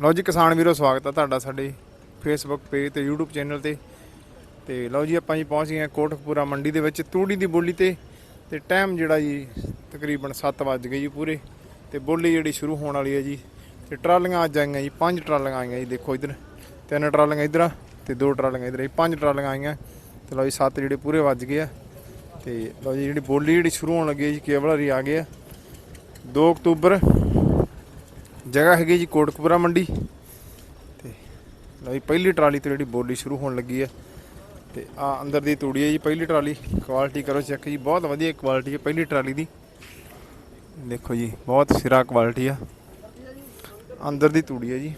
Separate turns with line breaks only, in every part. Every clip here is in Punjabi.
ਲਓ ਜੀ, ਕਿਸਾਨ ਵੀਰੋ, ਸਵਾਗਤ ਹੈ ਤੁਹਾਡਾ ਸਾਡੇ ਫੇਸਬੁੱਕ ਪੇਜ ਤੇ, YouTube ਚੈਨਲ ਤੇ। ਤੇ ਲਓ ਜੀ, ਆਪਾਂ ਜੀ ਪਹੁੰਚ ਗਏ ਹਾਂ ਕੋਟਕਪੂਰਾ ਮੰਡੀ ਦੇ ਵਿੱਚ, ਤੂੜੀ ਦੀ ਬੋਲੀ ਤੇ। ਤੇ ਟਾਈਮ ਜਿਹੜਾ ਜੀ, ਤਕਰੀਬਨ 7 ਵੱਜ ਗਏ ਜੀ ਪੂਰੇ। ਤੇ ਬੋਲੀ ਜਿਹੜੀ ਸ਼ੁਰੂ ਹੋਣ ਵਾਲੀ ਹੈ ਜੀ, ਤੇ ਟਰਾਲੀਆਂ ਅੱਜ ਆਈਆਂ ਜੀ, ਪੰਜ ਟਰਾਲੀਆਂ ਆਈਆਂ ਜੀ, ਦੇਖੋ ਇਧਰ। ਤਿੰਨ ਟਰਾਲੀਆਂ ਇਧਰ ਤੇ ਦੋ ਟਰਾਲੀਆਂ ਇਧਰ ਪੰਜ ਟਰਾਲੀਆਂ ਆਈਆਂ। ਤੇ ਲਓ ਜੀ, ਸੱਤ ਜਿਹੜੇ ਪੂਰੇ ਵੱਜ ਗਏ ਆ। ਤੇ ਲਓ ਜੀ, ਜਿਹੜੀ ਬੋਲੀ ਜਿਹੜੀ ਸ਼ੁਰੂ ਹੋਣ ਲੱਗੀ ਹੈ ਜੀ, ਕੇਵਲ ਹਰੀ ਆ ਗਏ ਆ। 2 ਅਕਤੂਬਰ ਜਗ੍ਹਾ ਹੈਗੀ ਜੀ ਕੋਟਕਪੂਰਾ ਮੰਡੀ। ਤੇ ਲਓ ਜੀ, ਪਹਿਲੀ ਟਰਾਲੀ ਤੇ ਜਿਹੜੀ ਬੋਲੀ ਸ਼ੁਰੂ ਹੋਣ ਲੱਗੀ ਹੈ ਤੇ ਆ ਅੰਦਰ ਦੀ ਤੂੜੀ ਹੈ ਜੀ ਪਹਿਲੀ ਟਰਾਲੀ। ਕੁਆਲਿਟੀ ਕਰੋ ਚੈੱਕ ਜੀ, ਬਹੁਤ ਵਧੀਆ ਕੁਆਲਿਟੀ ਹੈ ਪਹਿਲੀ ਟਰਾਲੀ ਦੀ। ਦੇਖੋ ਜੀ, ਬਹੁਤ ਸਿਰਾ ਕੁਆਲਿਟੀ ਆ। ਅੰਦਰ ਦੀ ਤੂੜੀ ਹੈ ਜੀ।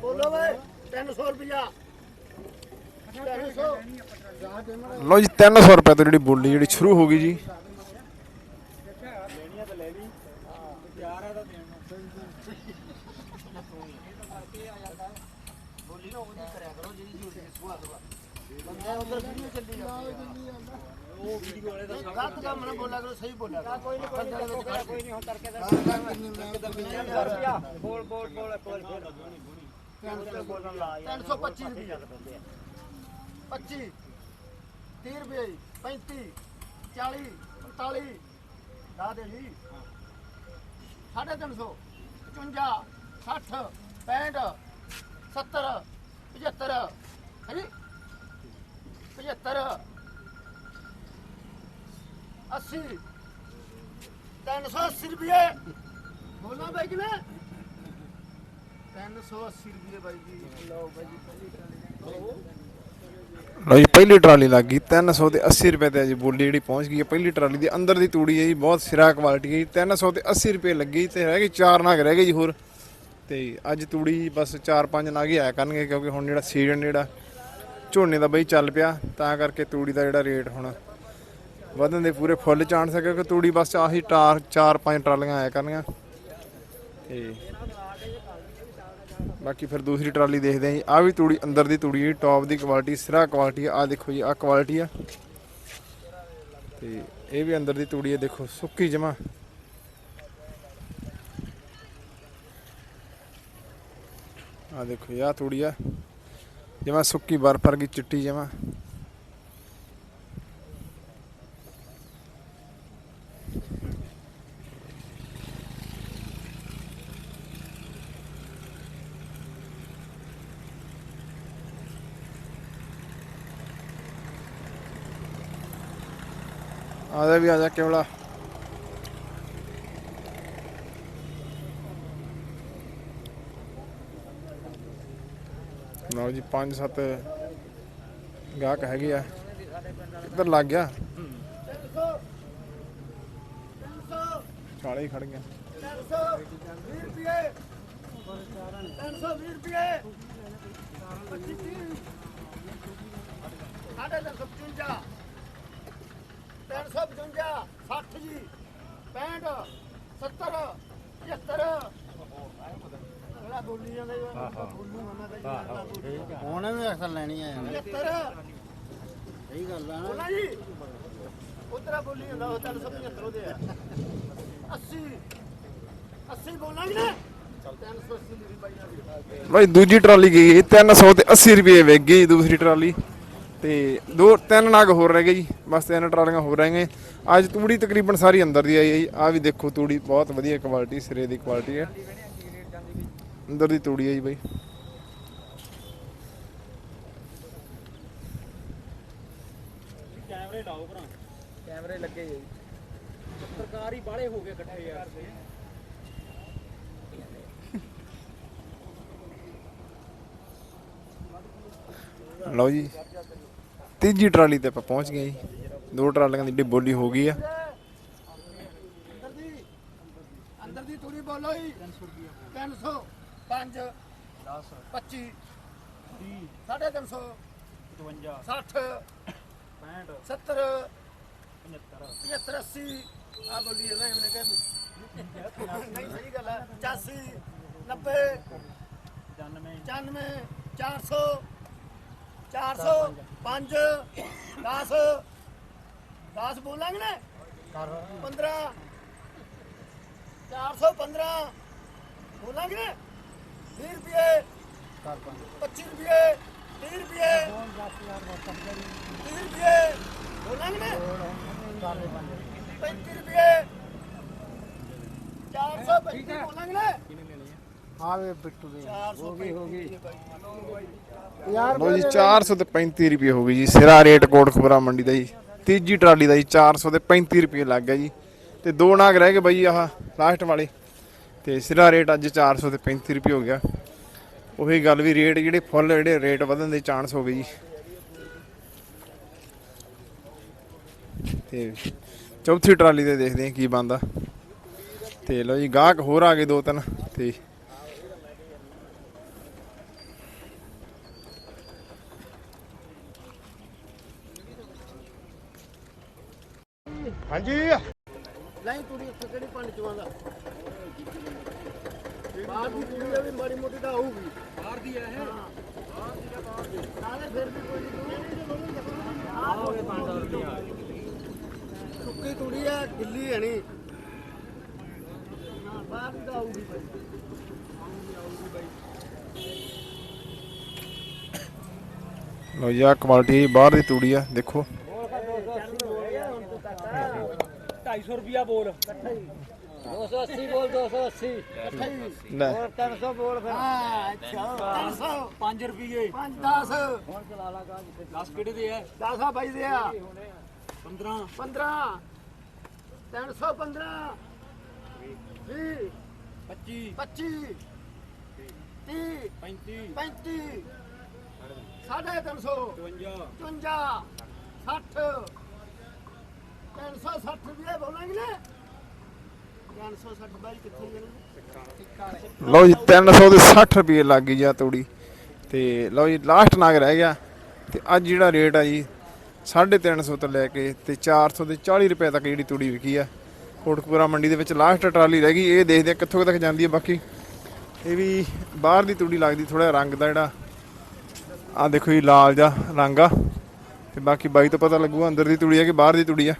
ਬੋਲੋ ਵੇ 300 ਰੁਪਿਆ 300
ਲਓ ਜੀ 300 ਰੁਪਏ ਤੋਂ ਜਿਹੜੀ ਬੋਲੀ ਜਿਹੜੀ ਸ਼ੁਰੂ ਹੋ ਗਈ ਜੀ।
ਗਲਤ ਕੰਮ ਨਾ ਬੋਲਿਆ ਕਰੋ ਸਹੀ ਬੋਲਿਆ ਕਰੋ ਕੋਈ ਨਹੀਂ ਕੋਈ ਨਹੀਂ ਹੁਣ ਕਰਕੇ ਬੋਲ ਬੋਲ ਬੋਲ ਬੋਲ 325 ਰੁਪਏ 25 30 ਰੁਪਏ 35 40 45 ਦਾ ਦੇ ਜੀ 350 55 60 65 380 ਰੁਪਏ ਬਾਈ ਜੀ ਲਓ ਬਾਈ ਜੀ, ਪਹਿਲੀ ਟਰਾਲੀ
ਲਓ ਜੀ ਪਹਿਲੀ ਟਰਾਲੀ ਲੱਗ ਗਈ 300 ਤੇ 80 ਰੁਪਏ ਤੇ ਜੀ ਬੋਲੀ ਜਿਹੜੀ ਪਹੁੰਚ ਗਈ ਹੈ। ਪਹਿਲੀ ਟਰਾਲੀ ਦੇ ਅੰਦਰ ਦੀ ਤੂੜੀ ਹੈ ਜੀ, ਬਹੁਤ ਸਿਰਾ ਕੁਆਲਿਟੀ ਹੈ ਜੀ। 300 ਤੇ 80 ਰੁਪਏ ਲੱਗੀ ਤੇ ਰਹਿ ਗਏ ਚਾਰ ਨਾਗ ਰਹਿ ਗਏ ਜੀ ਹੋਰ। ਤੇ ਅੱਜ ਤੂੜੀ ਬਸ 4-5 ਨਾਗ ਹੀ ਆਇਆ ਕਰਨਗੇ, ਕਿਉਂਕਿ ਹੁਣ ਜਿਹੜਾ ਸੀਜ਼ਨ ਜਿਹੜਾ, ਝੋਨੇ ਦਾ ਬਈ ਚੱਲ ਪਿਆ, ਤਾਂ ਕਰਕੇ ਤੂੜੀ ਦਾ ਜਿਹੜਾ ਰੇਟ ਹੁਣ ਵਧਣ ਦੇ ਪੂਰੇ ਫੁੱਲ ਚਾਂਸ ਹੈ, ਕਿਉਂਕਿ ਤੂੜੀ ਬਸ ਆਹੀ ਟਾਰ 4-5 ਟਰਾਲੀਆਂ ਆਇਆ ਕਰਨੀਆਂ ਤੇ ਬਾਕੀ ਫਿਰ ਦੂਸਰੀ ਟਰਾਲੀ ਦੇਖਦੇ ਆਂ ਜੀ। ਆ ਵੀ ਤੂੜੀ, ਅੰਦਰ ਦੀ ਤੂੜੀ ਹੈ ਟੌਪ ਦੀ ਕੁਆਲਿਟੀ ਸਿਰਾ ਕੁਆਲਿਟੀ ਆ ਦੇਖੋ ਜੀ ਆ ਕੁਆਲਿਟੀ ਆ। ਤੇ ਇਹ ਵੀ ਅੰਦਰ ਦੀ ਤੂੜੀ ਹੈ, ਦੇਖੋ, ਸੁੱਕੀ ਜਮਾ। ਆ ਦੇਖੋ ਇਹ ਆ ਤੂੜੀ ਆ। ਜਮਾ ਸੁੱਕੀ, ਬਰਫ ਵਰਗੀ, ਚਿੱਟੀ ਜਮਾ। ਆ ਵੀ ਆ ਜਾ ਕੇਵਲਾ। ਲਓ ਜੀ 5 7 ਗਾਹਕ ਹੈਗੇ ਆ। ਕਿੱਧਰ ਲੱਗ ਗਿਆ? 40 ਖੜ ਗਿਆ
320 ਰੁਪਏ 320 ਰੁਪਏ 25 ਸਾਢੇ 355 355 60 ਜੀ 65 70 75 ਅਗਲਾ ਬੋਲੀ ਜਾਂਦਾ ਜੀ ਬੋਲੂ ਮੈਂ ਤਾਂ ਜੀ
ਹੁਣ ਵੀ ਅਸਲ ਲੈਣੀ ਹੈ
75
ਸਹੀ ਗੱਲ ਆ ਨਾ।
ਬੋਲਾ ਜੀ। ਉਤਰਾ ਬੋਲੀ ਹੁੰਦਾ ਉਹ 375 ਉਹਦੇ ਆ। 80 80 ਬੋਲਾਂਗੇ ਨਾ। 380 ਲਿਖੀ ਬਾਈ ਨਾਲ।
ਭਾਈ ਦੂਜੀ ਟਰਾਲੀ ਗਈ 300 ਤੇ 80 ਰੁਪਏ ਵਿਕ ਗਈ ਦੂਸਰੀ ਟਰਾਲੀ। ਤੇ ਦੋ ਤਿੰਨ ਨਾਗ ਹੋਰ ਰਹਿ ਗਏ ਜੀ। ਬਸ ਤਿੰਨ ਟਰਾਲੀਆਂ ਹੋਰ ਰਹਿ ਗਏ ਅੱਜ ਤੂੜੀ ਤਕਰੀਬਨ ਸਾਰੀ ਅੰਦਰ ਦੀ ਆਈ ਹੈ ਜੀ। ਆ ਵੀ ਦੇਖੋ ਤੂੜੀ ਬਹੁਤ ਵਧੀਆ ਕੁਆਲਿਟੀ ਸਿਰੇ ਦੀ ਕੁਆਲਿਟੀ ਹੈ। ਅੰਦਰ ਦੀ ਤੂੜੀ ਹੈ ਜੀ ਬਾਈ।
ਕੈਮਰੇ ਲਾਓ ਭਰਾ। ਕੈਮਰੇ ਲੱਗੇ ਜੀ। ਸਰਕਾਰ ਹੀ ਬਾਲੇ ਹੋ ਗਏ ਇਕੱਠੇ ਯਾਰ।
ਲਓ ਜੀ। ਤੀਜੀ ਟਰਾਲੀ ਤੇ ਆਪਾਂ ਪਹੁੰਚ ਗਏ ਜੀ। ਦੋ ਟਰਾਲੀਆਂ ਦੀ ਜਿਹੜੀ ਬੋਲੀ ਹੋ ਗਈ ਆ।
ਅੰਦਰ ਦੀ ਅੰਦਰ ਦੀ ਤੂੜੀ ਬੋਲੋ ਜੀ। 300 5 10 25 30 350
55
60
65
70
75
75 80 ਆ ਬੋਲੀ ਹੈ ਨਾ ਇਹਨੇ ਕਹਿ ਨਹੀਂ ਸਹੀ ਗੱਲ ਹੈ 85 90 95 400 400 5 10 10 ਬੋਲਾਂਗੇ ਨਾ? 15 415 ਬੋਲਾਂਗੇ ਨਾ? 20 ਰੁਪਏ। 25 ਰੁਪਏ। 30 ਰੁਪਏ। 30 ਰੁਪਏ। ਬੋਲਾਂਗੇ ਨਾ? 35 ਰੁਪਏ। 435 ਬੋਲਾਂਗੇ ਨਾ?
ਆਵੇ ਬਿੱਟੂ ਦੇ।
400 ਹੋ ਗਈ ਹੋ ਗਈ।
ਲੋ ਜੀ 400 ਤੇ 35 ਰੁਪਏ ਹੋ ਗਈ ਜੀ। ਸਿਰਾ ਰੇਟ ਕੋਟਖਪੁਰਾ ਮੰਡੀ ਦਾ ਜੀ। ਤੀਜੀ ਟਰਾਲੀ ਦਾ ਜੀ 400 ਤੇ 35 ਰੁਪਏ ਲੱਗ ਗਿਆ ਜੀ। ਤੇ ਦੋ ਨਾਗ ਰਹਿ ਗਏ ਬਾਈ ਆਹ ਲਾਸਟ ਵਾਲੇ। ਤੇ ਸਿਰਾ ਰੇਟ ਅੱਜ 400 ਤੇ 35 ਰੁਪਏ ਹੋ ਗਿਆ। ਉਹੀ ਗੱਲ ਵੀ ਰੇਟ ਜਿਹੜੇ ਫੁੱਲ ਜਿਹੜੇ ਰੇਟ ਵਧਣ ਦੇ ਚਾਂਸ ਹੋ ਗਏ ਜੀ। ਤੇ ਚੌਥੀ ਟਰਾਲੀ ਤੇ ਦੇਖਦੇ ਹਾਂ ਕੀ ਬੰਦਾ ਤੇ ਲੋ ਜੀ ਗਾਹਕ ਹੋਰ ਆ ਗਏ ਦੋ ਤਿੰਨ। ਤੇ
ਹਾਂਜੀ। ਲੈ ਕੁੜੀ ਉੱਥੇ ਕਿਹੜੀ ਪੰਡ ਚਵਾਂਦਾ ਬਾਹਰ ਦੀ ਆ ਵੀ ਮਾੜੀ ਮੋਟੀ ਤਾਂ ਆਊਗੀ।
ਬਾਹਰ ਦੀ ਹੈ। ਇਹ
ਨਾਲੇ ਫਿਰ ਵੀ ਕੋਈ
ਆਓਗੇ 500 ਰੁਪਿਆ
ਸੁੱਕੀ ਕੁੜੀ ਆ ਗਿੱਲੀ ਹੈ ਨਹੀਂ। ਬਾਹਰ ਦੀ ਤਾਂ ਆਊਗੀ ਭਾਈ
ਲੋ ਜੀ ਆ ਕੁਆਲਿਟੀ ਬਾਹਰ ਦੀ ਤੂੜੀ ਆ ਦੇਖੋ।
250 ਰੁਪਿਆ ਬੋਲ।
280 ਬੋਲ 280
ਲੈ।
300 ਬੋਲ ਫਿਰ।
ਹਾਂ ਅੱਛਾ। 300
5 ਰੁਪਏ
5 10
ਹੁਣ ਚਲਾ ਲਾ ਗਾ ਜਿੱਥੇ
10 ਕਿਹੜੇ ਦੇ ਹੈ
10 ਆ ਬਾਈ ਦੇ ਆ।
15
15 315 20
25
25 30
35
35 ਸਾਢੇ 300
52
55 60 360 ਰੁਪਏ ਬੋਲਾਂਗੇ ਨਾ। 360 ਬਾਈ ਕਿੱਥੇ ਗਏ
ਲਓ ਜੀ 300 ਦੇ 60 ਰੁਪਏ ਲੱਗ ਗਈ ਜਾਂ ਤੂੜੀ। ਤੇ ਲਓ ਜੀ ਲਾਸਟ ਨਾਗ ਰਹਿ ਗਿਆ। ਤੇ ਅੱਜ ਜਿਹੜਾ ਰੇਟ ਆ ਜੀ 350 ਤੋਂ ਲੈ ਕੇ ਤੇ 400 ਦੇ 40 ਰੁਪਏ ਤੱਕ ਜਿਹੜੀ ਤੂੜੀ ਵਿਕੀ ਆ। ਕੋਟਕਪੂਰਾ ਮੰਡੀ ਦੇ ਵਿੱਚ ਲਾਸਟ ਟਰਾਲੀ ਰਹਿ ਗਈ। ਇਹ ਦੇਖਦੇ ਆ ਕਿੱਥੋਂ ਕੁ ਤੱਕ ਜਾਂਦੀ ਹੈ ਬਾਕੀ। ਇਹ ਵੀ ਬਾਹਰ ਦੀ ਤੂੜੀ ਲੱਗਦੀ ਥੋੜਾ ਰੰਗ ਦਾ ਜਿਹੜਾ। ਆ ਦੇਖੋ ਜੀ, ਲਾਲ ਜਾ ਰੰਗ ਆ। ਤੇ ਬਾਕੀ ਬਾਈ ਤੋਂ ਪਤਾ ਲੱਗੂਗਾ ਅੰਦਰ ਦੀ ਤੂੜੀ ਆ ਕਿ ਬਾਹਰ ਦੀ ਤੂੜੀ ਆ।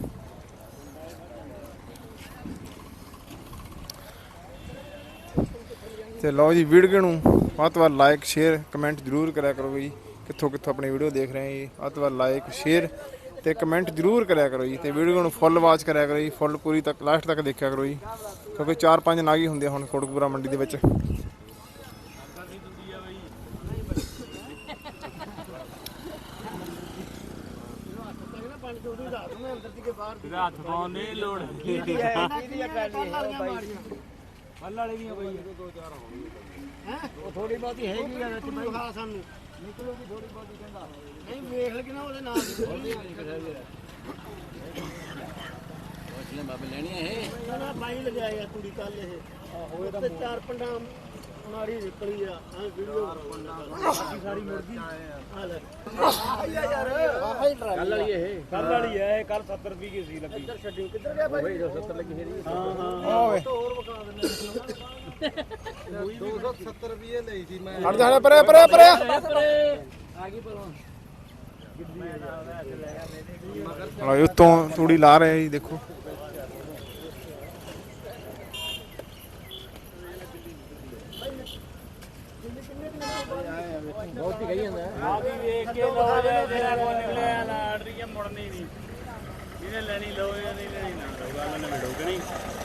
ਤੇ ਲਓ ਜੀ ਵੀਡੀਓ ਨੂੰ ਵੱਧ ਤੋਂ ਵੱਧ ਲਾਈਕ ਸ਼ੇਅਰ ਕਮੈਂਟ ਜ਼ਰੂਰ ਕਰਿਆ ਕਰੋ ਜੀ ਕਿੱਥੋਂ ਕਿੱਥੋਂ ਆਪਣੀ ਵੀਡੀਓ ਦੇਖ ਰਹੇ ਹੋ ਜੀ ਵੱਧ ਤੋਂ ਵੱਧ ਲਾਈਕ ਸ਼ੇਅਰ ਤੇ ਕਮੈਂਟ ਜ਼ਰੂਰ ਕਰਿਆ ਕਰੋ ਜੀ ਤੇ ਵੀਡੀਓ ਨੂੰ ਫੁੱਲ ਵਾਚ ਕਰਿਆ ਕਰੋ ਜੀ ਫੁੱਲ ਪੂਰੀ ਤੱਕ ਲਾਸਟ ਤੱਕ ਦੇਖਿਆ ਕਰੋ ਜੀ ਕਿਉਂਕਿ ਚਾਰ ਪੰਜ ਨਾਗੀ ਹੁੰਦੇ ਹੁਣ ਕੋਟਕਪੂਰਾ ਮੰਡੀ ਦੇ ਵਿੱਚ
ਦਾ ਮੈਂ ਅੰਦਰ ਦੀ ਕੇ ਬਾਹਰ ਦੀ
ਹੱਥ ਪਾਉਣ ਨਹੀਂ ਲੋੜ
ਕਿਹਦੀ ਟਰਾਲੀ ਹੈ
ਫਲ ਵਾਲੇ ਦੀਆਂ ਬਈ
ਹੈ?
ਉਹ ਥੋੜੀ ਬਹੁਤੀ ਹੈਗੀ ਆ ਵਿੱਚ
ਤੂੰ ਖਾ ਸਾਨੂੰ।
ਨਿਕਲੂਗੀ ਥੋੜੀ ਬਹੁਤੀ ਕਹਿੰਦਾ।
ਨਹੀਂ ਵੇਖ ਲੈ ਕਿ ਨਾ ਉਹਦੇ ਨਾਲ ਦੀ।
ਉਸਨੇ ਬਾਬੇ ਲੈਣੀ ਹੈ ਇਹ?
ਨਾ ਬਾਈ ਲਗਾਇਆ ਕੁੜੀ ਕੱਲ ਇਹ। ਹੋਏ ਤਾਂ ਚਾਰ ਪੰਡਾਂ ਨਾੜੀ ਨਿਕਲੀ ਆ। ਆ ਵੀਡੀਓ ਸਾਰੀ ਮੁੜ ਗਈ ਆ ਲੈ। ਆਇਆ ਯਾਰ ਆਹੀ
ਕੱਲ ਵਾਲੀ ਇਹ।
ਕੱਲ ਵਾਲੀ ਹੈ ਇਹ ਕੱਲ 70 ਰੁਪਏ ਕੀ ਸੀ ਲੱਗੀ।
ਇੱਧਰ ਛੱਡੀ ਕਿੱਧਰ ਗਿਆ ਬਾਈ
270 ਲੱਗੀ ਫੇਰੀ
ਹਾਂ ਹਾਂ
ਓਏ
ਹੋਰ ਵਿਖਾ ਦਿੰਦੇ
270 ਰੁਪਏ ਲਈ ਸੀ ਮੈਂ।
ਹਟ ਜਾ ਪਰੇ ਪਰੇ ਪਰੇ।
ਆ ਗਈ ਪਰੋਂ।
ਲਓ ਜੀ ਉੱਤੋਂ ਤੂੜੀ ਲਾ ਰਹੇ ਆ ਜੀ ਦੇਖੋ।
ਬਹੁਤ ਹੀ ਗਈ ਜਾਂਦਾ
ਆ ਵੀ ਵੇਖ ਕੇ ਲੋ ਜਾ ਜਿਹੜਾ ਕੋ ਨਿਕਲਿਆ ਨਾ ਆਰਡਰੀਆਂ ਮੁੜਨੀ ਨਹੀਂ। ਜਿਹਨੇ ਲੈਣੀ ਲੋ ਜਾਂ ਨਹੀਂ ਲੈਣੀ ਨਾ ਲਓ ਗੱਲ ਨਾ ਮਿਲੋ ਕਿ ਨਹੀਂ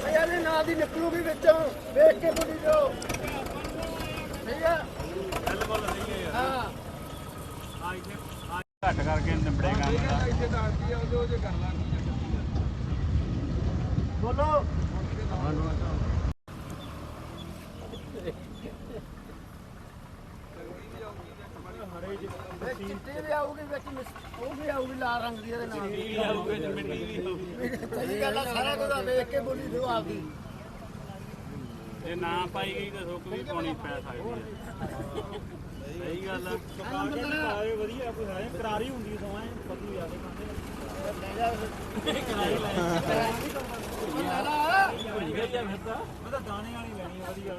ਆ ਯਾਰ ਇਹ ਨਾਲ ਦੀ ਨਿਕਲੂਗੀ ਵਿੱਚੋਂ ਵੇਖ ਕੇ ਬੁੱਢੀ ਜੋ ਸਹੀ ਆ?
ਗੱਲ ਬੋਲ ਨਹੀਂ ਹੈ
ਹਾਂ।
ਆ ਇੱਥੇ ਆ ਘੱਟ ਕਰਕੇ ਨਿਬੜੇਗਾ
ਬੋਲੋ। ਇਹ ਚਿੱਟੀ ਵੀ ਆਊਗੀ ਵਿੱਚ ਮਿਸ- ਉਹ ਵੀ ਆਊਗੀ ਲਾਲ ਰੰਗ ਦੀ ਇਹਦੇ ਨਾਲ। ਸਹੀ ਗੱਲ ਆ ਸਾਰਾ ਕੁਝ ਆ, ਵੇਖ ਕੇ ਬੋਲੀ ਦਿਓ ਆਪਦੀ
ਜੇ ਨਾ ਪਾਈ ਗਈ ਤਾਂ ਸੁੱਕ ਵੀ ਪਾਉਣੀ ਪੈ ਸਕਦੀ ਹੈ ਸਹੀ ਗੱਲ ਆ। ਆਏ ਵਧੀਆ ਕੋਈ ਹੈ ਕਰਾਰੀ ਹੁੰਦੀ ਸਮਾਂ ਪਤੀ ਆ। ਦੇ
ਲੈ। ਜਾ
ਤਾਂ ਦਾਣੇ ਵਾਲੀ ਲੈਣੀ ਆ, ਵਧੀਆ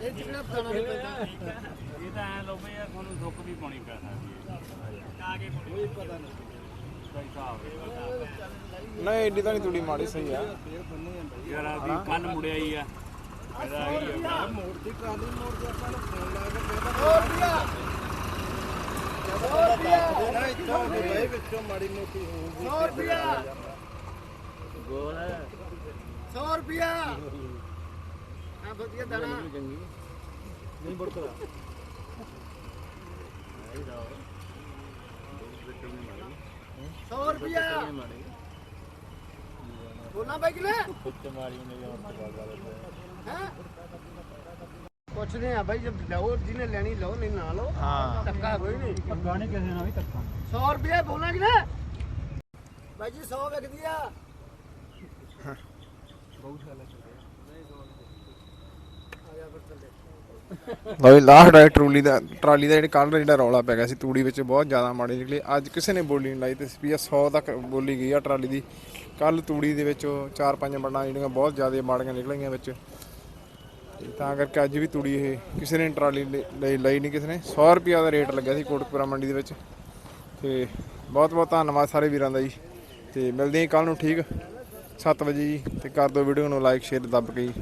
ਇਹ ਜਿਹੜਾ ਦਾਣਾ ਨਹੀਂ ਪੈਂਦਾ
ਇਹ ਤਾਂ ਐ ਲੋ ਬਈ ਯਾਰ ਤੁਹਾਨੂੰ ਸੁੱਕ ਵੀ ਪਾਉਣੀ ਪੈ ਸਕਦੀ ਹੈ ਕਾ ਕੇ ਕੋਈ ਪਤਾ ਨਹੀਂ ਸਹੀ ਹਿਸਾਬ
ਨਹੀਂ ਏਡੀ ਤਾਂ ਨਹੀਂ ਤੂੜੀ ਮਾੜੀ ਸਹੀ ਆ।
ਯਾਰ ਆ? ਵੀ ਕੱਲ ਮੁੜਿਆ ਹੀ ਆ? ਇਹਦਾ ਹੀ ਆ
ਸੌ ਰੁਪਿਆ
ਗੋਲ
100 ਰੁਪਿਆ। ਆ ਵਧੀਆ ਦਾਣਾ।
ਨਹੀਂ ਬੜਕਦਾ
ਸੌ ਰੁਪਿਆ। ਬੋਲਣਾ ਬਾਈ ਕਿਲੇ।
ਕੁੱਤੇ ਮਾਰੀ ਨੇ
ਹੈ? ਪੁੱਛਦੇ ਆ ਬਾਈ ਜਦ ਲਓ ਜਿਹਨੇ ਲੈਣੀ ਲਓ ਨਹੀਂ ਨਾ ਲਓ।
ਹਾਂ।
ਧੱਕਾ ਕੋਈ ਨਹੀਂ।
ਪੱਗਾ ਨਹੀਂ ਕਿਸੇ ਨਾਲ ਵੀ ਧੱਕਾ।
100 ਰੁਪਏ ਬੋਲਣਾ ਕਿ ਨਾ ਬਾਈ ਜੀ 100 ਵਿਕਦੀ ਆ।
ਲਓ ਲਾਸਟ ਹੈ ਟਰੂਲੀ ਦਾ ਟਰਾਲੀ ਦਾ ਜਿਹੜਾ ਕੱਲ ਜਿਹੜਾ ਰੌਲਾ ਪੈ ਗਿਆ ਸੀ ਤੂੜੀ ਵਿੱਚ, ਬਹੁਤ ਜ਼ਿਆਦਾ ਮਾੜੀ ਨਿਕਲੀ। ਅੱਜ ਕਿਸੇ ਨੇ ਬੋਲੀ ਨਹੀਂ ਲਾਈ ਤੇ ਰੁਪਈਆ 100 ਤੱਕ ਬੋਲੀ ਗਈ ਆ ਟਰਾਲੀ ਦੀ। ਕੱਲ ਤੂੜੀ ਦੇ ਵਿੱਚ ਚਾਰ ਪੰਜ ਬੰਡਾਂ ਜਿਹੜੀਆਂ ਬਹੁਤ ਜ਼ਿਆਦਾ ਮਾੜੀਆਂ ਨਿਕਲੀਆਂ ਵਿੱਚ। ਤਾਂ ਕਰਕੇ ਅੱਜ ਵੀ ਤੂੜੀ ਇਹ ਕਿਸੇ ਨੇ ਟਰਾਲੀ ਲਈ ਲਈ ਨਹੀਂ ਕਿਸੇ ਨੇ। 100 ਰੁਪਈਆ ਦਾ ਰੇਟ ਲੱਗਿਆ ਸੀ ਕੋਟਕਪੁਰਾ ਮੰਡੀ ਦੇ ਵਿੱਚ। ਤੇ ਬਹੁਤ ਬਹੁਤ ਧੰਨਵਾਦ ਸਾਰੇ ਵੀਰਾਂ ਦਾ ਜੀ। ਤੇ ਮਿਲਦੇ ਹਾਂ ਕੱਲ ਨੂੰ, ਠੀਕ? 7 ਵਜੇ ਜੀ ਤੇ ਕਰ ਦਿਓ ਵੀਡੀਓ ਨੂੰ ਲਾਈਕ ਸ਼ੇਅਰ ਦੱਬ ਕੇ ਜੀ।